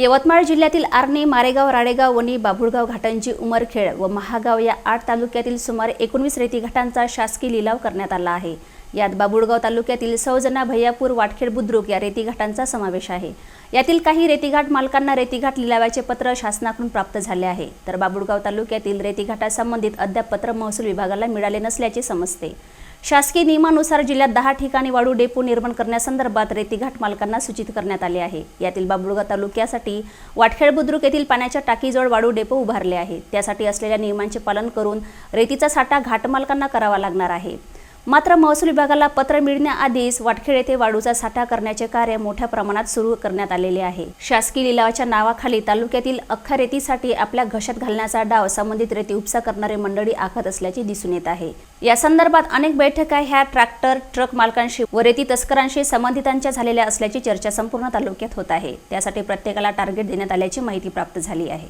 यवतमाळ जिल्ह्यातील आर्णे मारेगाव राडेगाव वणी बाभुळगाव घाटांची उमरखेड व महागाव या आठ तालुक्यातील सुमारे एकोणवीस रेती घाटांचा शासकीय लिलाव करण्यात आला आहे. यात बाबुळगाव तालुक्यातील सौजना भैयापूर वाटखेड बुद्रुक या रेतीघाटांचा समावेश आहे. यातील काही रेतीघाट मालकांना रेतीघाट लिलावाचे पत्र शासनाकडून प्राप्त झाले आहे. तर बाबुळगाव तालुक्यातील रेतीघाटासंबंधित अद्याप पत्र महसूल विभागाला मिळाले नसल्याचे समजते. शासकीय नियमानुसार जिल्ह्यात दहा ठिकाणी वाळू डेपो निर्माण करण्यासंदर्भात रेतीघाट मालकांना सूचित करण्यात आले आहे. यातील बाबुळगा तालुक्यासाठी वाटखेड बुद्रुक येथील पाण्याच्या टाकीजवळ वाळू डेपो उभारले आहे. त्यासाठी असलेल्या नियमांचे पालन करून रेतीचा साठा घाट मालकांना करावा लागणार आहे. मात्र महसूल विभागाला पत्र मिळण्याआधीच वाटखेड येथे वाळूचा साठा करण्याचे कार्य मोठ्या प्रमाणात सुरू करण्यात आलेले आहे. शासकीय लिलावाच्या नावाखाली तालुक्यातील अख्खा रेतीसाठी आपल्या घशात घालण्याचा डाव संबंधित रेती उपसा करणारे मंडळी आखत असल्याचे दिसून येत आहे. या संदर्भात अनेक बैठका ह्या ट्रॅक्टर ट्रक मालकांशी व रेती तस्करांशी संबंधितांच्या झालेल्या असल्याची चर्चा संपूर्ण तालुक्यात होत आहे. त्यासाठी प्रत्येकाला टार्गेट देण्यात आल्याची माहिती प्राप्त झाली आहे.